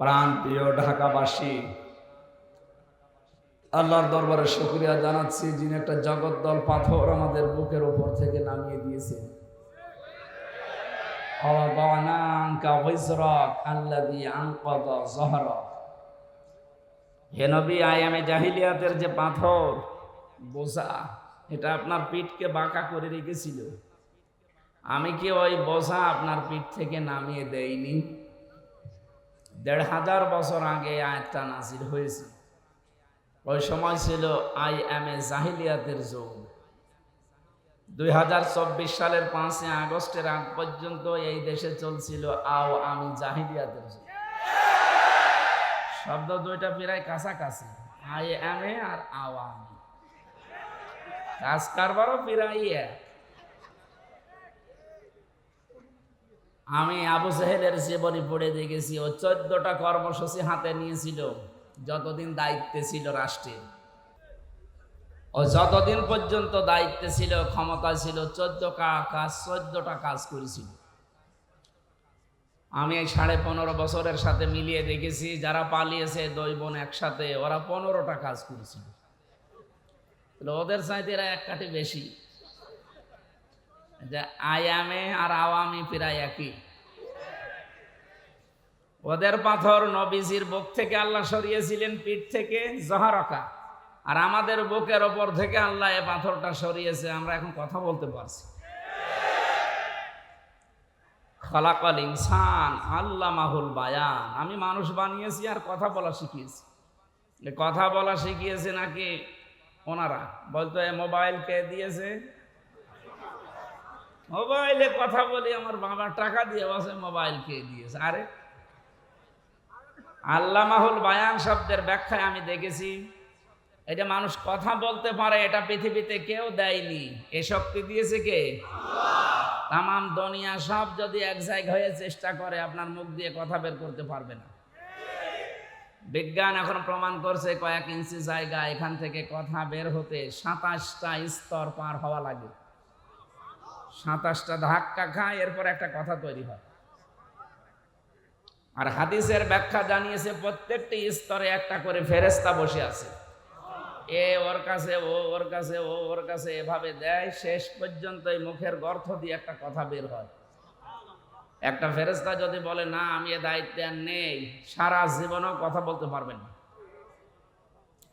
প্রাণ প্রিয় ঢাকাবাসী, আল্লাহর দরবারে শুক্রিয়া জানাচ্ছি যিনি একটা জগদ্দল পাথর আমাদের বুকের উপর থেকে নামিয়ে দিয়েছেন। অবানাঙ্কা ওইজরক আল্লাদি আঙ্কদ জহরক হে নবী আয়ামে জাহিলিয়াতের যে পাথর, বোঝা, এটা আপনার পিঠকে বাঁকা করে রেখেছিল। আমি কি ওই বোঝা আপনার পিঠ থেকে নামিয়ে দেইনি? দেড় হাজার বছর আগে আয়াতটা নাজির হয়েছে। ওই সময় ছিল আই এম এ জাহিলিয়াতের যুগ। দুই হাজার চব্বিশ সালের পাঁচই আগস্টের আগ পর্যন্ত এই দেশে চলছিল আও আমি জাহিলিয়াতের যুগ। শব্দ দুইটা প্রায় কাছাকাছি, আই এম এ আর আও আমি। কাজ কারবারও প্রায় এক। আমি আবু সাহেবের জীবনী পড়ে দেখেছি ও চোদ্দটা কর্মসূচি হাতে নিয়েছিল, যতদিন দায়িত্বে ছিল রাষ্ট্রের ও যতদিন পর্যন্ত দায়িত্বে ছিল ক্ষমতা ছিল চোদ্দ কাজ, চোদ্দটা কাজ করেছিল। আমি এই সাড়ে পনেরো বছরের সাথে মিলিয়ে দেখেছি, যারা পালিয়েছে দুই বোন একসাথে, ওরা পনেরোটা কাজ করেছিল। ওদের চাইতে এরা এক কাঠি বেশি। যে আয়ামে আর আওয়ামী প্রায় একই। ওদের পাথর নবীজির বুক থেকে আল্লাহ সরিয়েছিলেন পিঠ থেকে জহারকা। আর আমাদের বুকের ওপর থেকে আল্লাহ এ পাথরটা সরিয়েছে, আমরা এখন কথা বলতে পারছি। খলাকল ইনসান আল্লাহ মাহুল বায়ান। আমি মানুষ বানিয়েছি আর কথা বলা শিখিয়েছি। কথা বলা শিখিয়েছে নাকি ওনারা? বলতো, এ মোবাইল কে দিয়েছে? মোবাইলে কথা বলি আমার বাবা টাকা দিয়ে বসে মোবাইল কে দিয়েছে। আরে আল্লাহ মাহুল বায়ান শব্দের ব্যাখ্যায় আমি দেখেছি এটা মানুষ কথা বলতে পারে এটা পৃথিবীতে কেউ দেয়নি। এ শক্তি দিয়েছে কে? তামাম দুনিয়া সব যদি এক জায়গায় হয়ে চেষ্টা করে আপনার মুখ দিয়ে কথা বের করতে পারবে না। বিজ্ঞান এখন প্রমাণ করছে কয়েক ইঞ্চি জায়গা এখান থেকে কথা বের হতে সাতাশটা স্তর পার হওয়া লাগে। সাতাশটা ধাক্কা খায়, এরপর একটা কথা তৈরি হয়। আর হাদিসের ব্যাখ্যা জানিয়েছে, প্রত্যেকটি স্তরে একটা করে ফেরেস্তা বসে আছে। এ ওর কাছে, ও ওর কাছে, ও ওর কাছে এভাবে দেয়, শেষ পর্যন্ত এই মুখের গর্থ দিয়ে একটা কথা বের হয়। একটা ফেরেস্তা যদি বলে, না, আমি এ দায়িত্বে আর নেই, সারা জীবনেও কথা বলতে পারবেন না।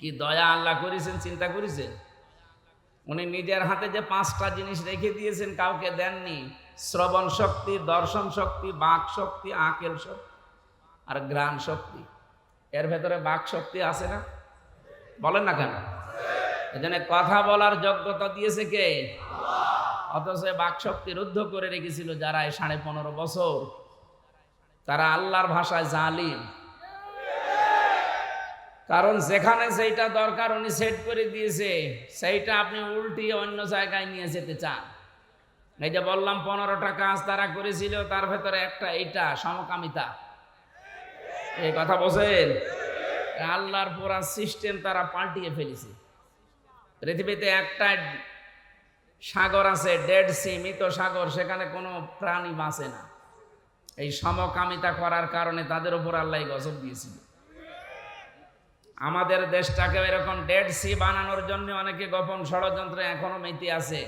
কি দয়া আল্লাহ করেছেন, চিন্তা করেছেন? উনি নিজের হাতে যে পাঁচটা জিনিস রেখে দিয়েছেন, কাউকে দেননি। শ্রবণ শক্তি, দর্শন শক্তি, বাক শক্তি, আকেল শক্তি আর গ্রাণ শক্তি। এর ভেতরে বাক শক্তি আছে না? বলেন না কেন? এজন্য কথা বলার যোগ্যতা দিয়েছে কে? অথচ বাক শক্তি রুদ্ধ করে রেখেছিল যারা এই সাড়ে পনেরো বছর। তারা আল্লাহর ভাষায় জালিম। কারণ যেখানে সেইটা দরকার উনি সেট করে দিয়েছে, সেইটা আপনি উল্টিয়ে অন্য জায়গায় নিয়ে যেতে চান। এই যে বললাম, পনেরোটা কাজ তারা করেছিল, তার ভেতরে একটা এইটা, সমকামিতা। এই কথা বলছেন আল্লাহর পুরা সিস্টেম তারা পাল্টিয়ে ফেলেছে। পৃথিবীতে একটা সাগর আছে ডেড সি মৃত সাগর, সেখানে কোনো প্রাণী বাঁচে না। এই সমকামিতা করার কারণে তাদের উপর আল্লাহ গজব দিয়েছিল। আমাদের দেশটাকে এরকম ডেড সি বানানোর জন্য অনেকে গোপন ষড়যন্ত্র এখনও মেতে আছে।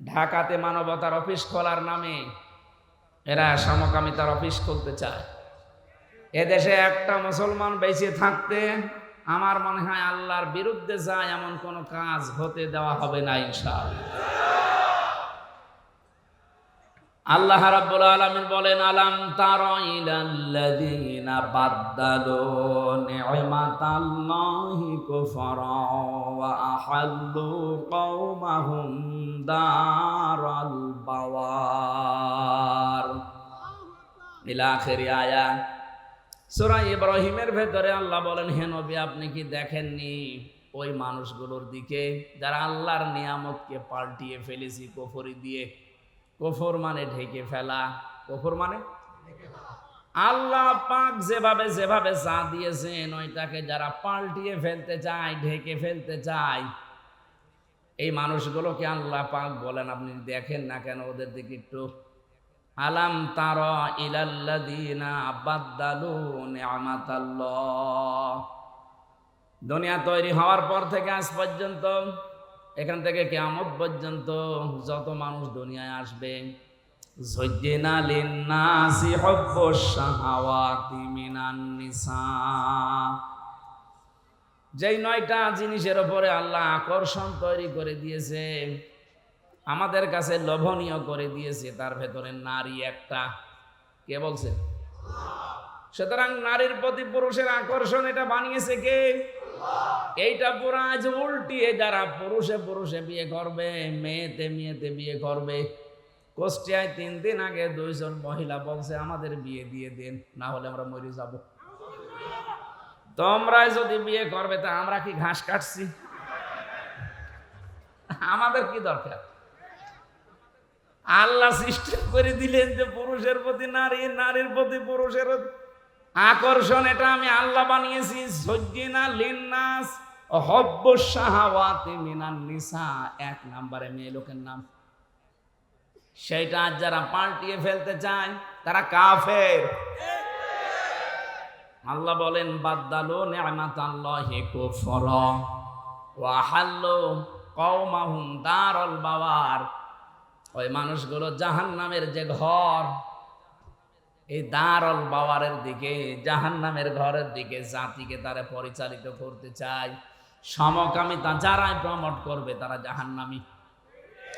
ঢাকাতে মানবতার অফিস খোলার নামে এরা সমকামিতার অফিস খুলতে চায়। এদেশে একটা মুসলমান বেঁচে থাকতে আমার মনে হয় আল্লাহর বিরুদ্ধে যায় এমন কোনো কাজ হতে দেওয়া হবে না ইনশাআল্লাহ। আল্লাহ রাব্বুল আলামিন বলেন, আলাম তারা ইলাল্লাযীনা বাদদালু নি'মাতাল্লাহি কুফরা ওয়া আহাল্লু কওমাহুম দারাল বাওয়ার। ইলা আখিরি আয়াত সূরা ইব্রাহিমের ভেতরে আল্লাহ বলেন, হে নবী, আপনি কি দেখেননি ওই মানুষগুলোর দিকে যারা আল্লাহর নিয়ামতকে পাল্টিয়ে ফেলেছি, কফরি দিয়ে কফর মানে ঢেকে ফেলা। কফর মানে? আল্লাহ পাক যেভাবে যেভাবে চা দিয়েছেন, ওইটাকে যারা পাল্টিয়ে ফেলতে চায়, ঢেকে ফেলতে চায়, এই মানুষগুলোকে আল্লাহ পাক বলেন, আপনি দেখেন না কেন ওদের দিকে একটু? আলাম তার দুনিয়া তৈরি হওয়ার পর থেকে আজ পর্যন্ত এখান থেকে কেমন পর্যন্ত যত মানুষ দুনিয়ায় আসবে যেই নয়টা জিনিসের ওপরে আল্লাহ আকর্ষণ তৈরি করে দিয়েছে, আমাদের কাছে লোভনীয় করে দিয়েছে, তার ভেতরে নারী একটা। কে বলছে? সুতরাং নারীর প্রতি পুরুষের আকর্ষণ এটা বানিয়েছে কে? এইটা পুরো আজ উল্টিয়ে যারা পুরুষে পুরুষে বিয়ে করবে, মেয়েতে মেয়েতে বিয়ে করবে। কোষ্টিয়ায় তিন দিন আগে দুইজন মহিলা বলছে, আমাদের বিয়ে দিয়ে দিন, না হলে আমরা মরে যাব। তোমরা যদি বিয়ে করবে, তা আমরা কি ঘাস কাটছি? আমাদের কি দরকার? আল্লাহ সিস্টেম করে দিলেন যে পুরুষের প্রতি নারী, নারীর প্রতি পুরুষের আকর্ষণ, এটা আমি আল্লাহ বানিয়েছি, সজ্জিনা লিন্নাস হব্য সাহাওয়াতি মিনান নিসা। এক নম্বরে মেয়ে লোকের নাম। সেইটা আজ যারা পাল্টিয়ে ফেলতে চায়, তারা কাফের। আল্লাহ বলেন, বাদ্দালো নিয়ামাত আল্লাহি কুফরা, ওয়া হাল্লু কওমাহুম দারুল বাওয়ার। ওই মানুষগুলো জাহান্নামের যে ঘর এই দারল বাওয়ারের দিকে, জাহান্নামের ঘরের দিকে জাতিকে তারা পরিচালিত করতে চায়। সমকামিতা যারাই প্রমোট করবে তারা জাহান্নামী।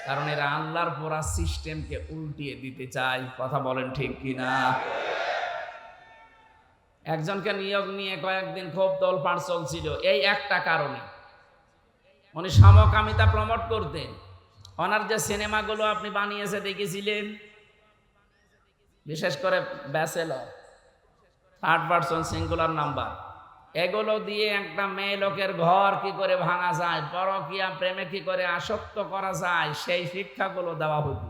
কারণ এরা আল্লাহর পড়া সিস্টেমকে উল্টিয়ে দিতে চায়। কথা বলেন ঠিক কিনা? একজনকে নিয়োগ নিয়ে কয়েকদিন খুব তোলপাড় চলছিল, এই একটা কারণে। উনি সমকামিতা প্রমোট করতেন। ওনার যে সিনেমাগুলো আপনি বানিয়েছে দেখেছিলেন? বিশেষ করে ব্যাসেল থার্ড পার্সন, সিঙ্গুলার নাম্বার। এগুলো দিয়ে একটা মেয়ে লোকের ঘর কি করে ভাঙা যায়, পরকিয়া প্রেমে কি করে আসক্ত করা যায়, সেই শিক্ষাগুলো দেওয়া হতো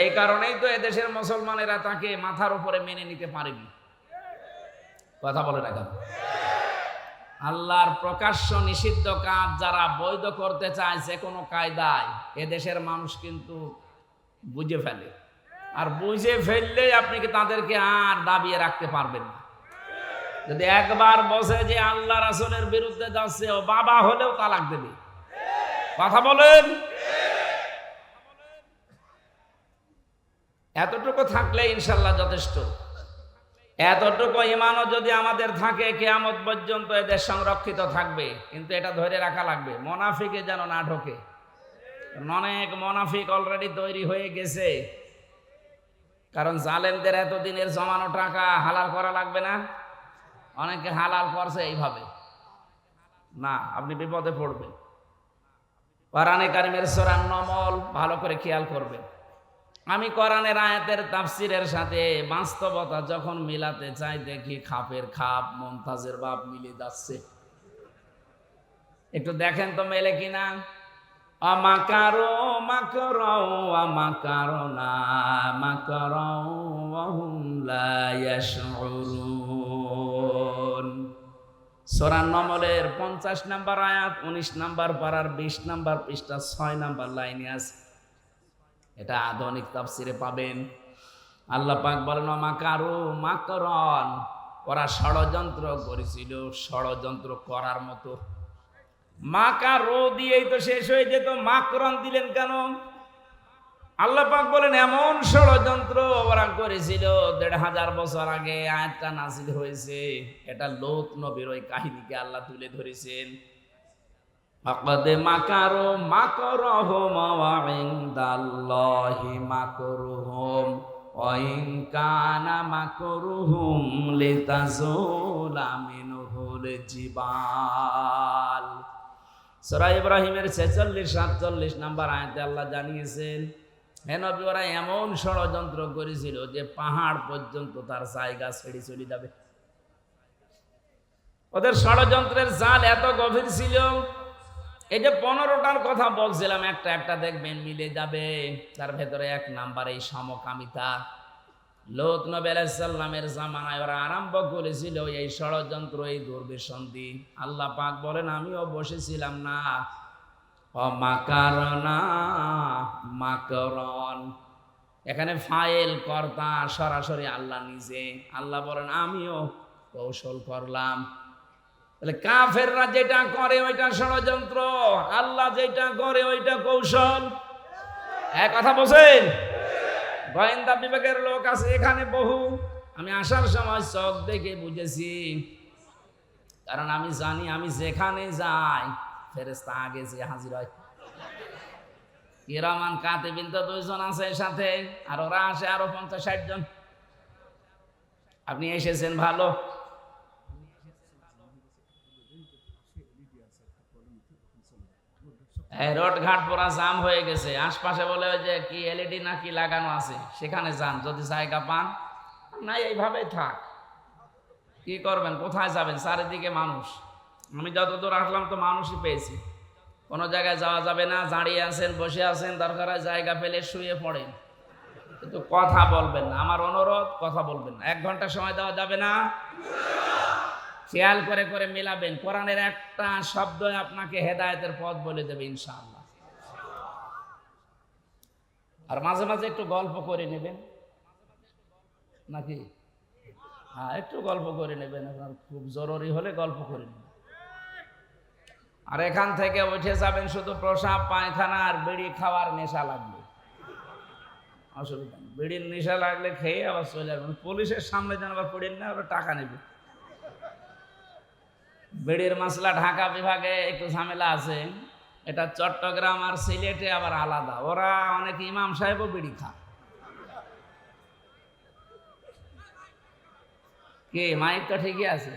এই কারণেই তো এদেশের মুসলমানেরা তাকে মাথার উপরে মেনে নিতে পারেনি। কথা বলে কেন? আল্লাহর প্রকাশ্য নিষিদ্ধ কাজ যারা বৈধ করতে চায় যে কোনো কায়দায়, এদেশের মানুষ কিন্তু বুঝে ফেলে। আর বুঝে ফেললে আপনি কি তাদেরকে আর দাবিয়ে রাখতে পারবেন না। যদি একবার বসে যে আল্লাহ রাসুলের বিরুদ্ধে যাচ্ছে, ও বাবা হলেও তালাক দেবে। কথা বলেন? এতটুকু থাকলে ইনশাল্লাহ যথেষ্ট। এতটুকু ইমানও যদি আমাদের থাকে, কেয়ামত পর্যন্ত এদের সংরক্ষিত থাকবে। কিন্তু এটা ধরে রাখা লাগবে, মোনাফিকে যেন না ঢোকে। অনেক মোনাফিক অলরেডি তৈরি হয়ে গেছে। কারণ জালেমদের এতদিনের জমানো টাকা হালাল করা লাগবে না। অনেকে হালাল করছে এইভাবে। না, আপনি বিপদে পড়বেন। কোরআনে কারিমের সোরান নমল ভালো করে খেয়াল করবেন। আমি কোরআনের আয়াতের তাফসিরের সাথে বাস্তবতা যখন মিলাতে চাই, দেখি খাপের খাপ মমতাজের বাপ মিলে যাচ্ছে। একটু দেখেন তো মেলে কিনা। আমাকারো মাকরো, আমাকারো না, মাকরো ওয়াহুম লা ইয়াশউরুন। সূরা নমলের 50 নাম্বার আয়াত 19 নাম্বার পারার 20 নাম্বার পৃষ্ঠা 6 নাম্বার লাইনে আছে। এটা আধুনিক তাফসিরে পাবেন। আল্লাহ পাক বলেন মাকারু মাকরন। ওরা ষড়যন্ত্র করেছিল, ষড়যন্ত্র করার মতো। মাকা রো দিয়েই তো শেষ হয়ে যেত মাকরণ দিলেন কেন? আল্লাহ পাক বলেন, এমন ষড়যন্ত্র ওরা করেছিল, দেড় হাজার বছর আগে আয়াতটা নাসিল হয়েছে। এটা লোত নবীর ওই কাহিনীকে আল্লাহ তুলে ধরেছেন। ফাকাদে মাকারো মাকরহুম ওয়া ইনদাল্লাহি মাকরুহুম ওয়াইন কানা মাকরুহুম লিতাজুলা মিনহুল জিবাল। সূরা ইব্রাহিমের 46 47 নাম্বার আয়াতে আল্লাহ জানিয়েছেন, হে নবী, ওরা এমন ষড়যন্ত্র করেছিল যে পাহাড় পর্যন্ত তার জায়গা ছেড়ে চলে যাবে। ওদের ষড়যন্ত্রের জাল এত গভীর ছিল, এই যে পনেরোটার কথা বলছিলাম, একটা একটা দেখবেন মিলে যাবে। তার ভেতরে এক নাম্বার এই সমকামিতা। লোত নবী আলাইসাল্লামের জামানায় ওরা আরম্ভ করেছিল এই ষড়যন্ত্র, এই দুর্বিসন্ধি। আল্লাহ পাক বলেন, আমিও বসেছিলাম না। অমাকারনা মাকরন এখানে ফাইল কর্তা সরাসরি আল্লাহ নিজে। আল্লাহ বলেন, আমিও কৌশল করলাম। তাহলে কাফেররা যেটা করে ওইটা ষড়যন্ত্র, আল্লাহ যেটা করে ওইটা কৌশল। এক কথা বলছেন? গোয়েন্দা বিভাগের লোক আছে, এখানে বহু। আমি আসার সময় চোখ দেখে বুঝেছি। কারণ আমি জানি আমি যেখানে যাই ফেরেস্তা আগে যে হাজির হয়। কিরামান, কাতিবিন তো দুইজন আছে সাথে, আর ওরা আসে আরও পঞ্চাশ ষাট জন। আপনি এসেছেন ভালো। এই রোড ঘাট পুরা জাম হয়ে গেছে। আশপাশে বলে যে কি এলইডি না কি লাগানো আছে? সেখানে যান, যদি জায়গা পান। না এইভাবেই থাক। কি করবেন? কোথায় যাবেন? চারিদিকে মানুষ। আমি যতদূর আসলাম তো মানুষই পেয়েছি। কোনো জায়গায় যাওয়া যাবে না, দাঁড়িয়ে আছেন, বসে আছেন, দরকার জায়গা পেলে শুয়ে পড়েন। কিন্তু কথা বলবেন না। আমার অনুরোধ, কথা বলবেন না। এক ঘণ্টা সময় দেওয়া যাবে না? খেয়াল করে করে মিলাবেন। কোরআনের একটা শব্দ আপনাকে হেদায়েতের পথ বলে দেবে, ইনশাআল্লাহ। আর মাঝে মাঝে একটু গল্প করে নেবেন। নাকি? হ্যাঁ একটু গল্প করে নেবেন। আপনার খুব জরুরি হলে গল্প করে নেবেন। আর এখান থেকে উঠে যাবেন শুধু প্রসাব, পায়খানা আর বিড়ি খাওয়ার নেশা লাগবে। অসুবিধা নেই। বিড়ির নেশা লাগলে খেয়ে আবার চলে যাবেন পুলিশের সামনে যেন আবার পড়েন না, আবার টাকা নেবে। বিড়ির মশলা ঢাকা বিভাগে একটু ঝামেলা আছে। এটা চট্টগ্রাম আর সিলেটে আবার আলাদা। ওরা অনেক ইমাম সাহেবও বিড়ি খায়। কে, মাইক তো ঠিকই আছে?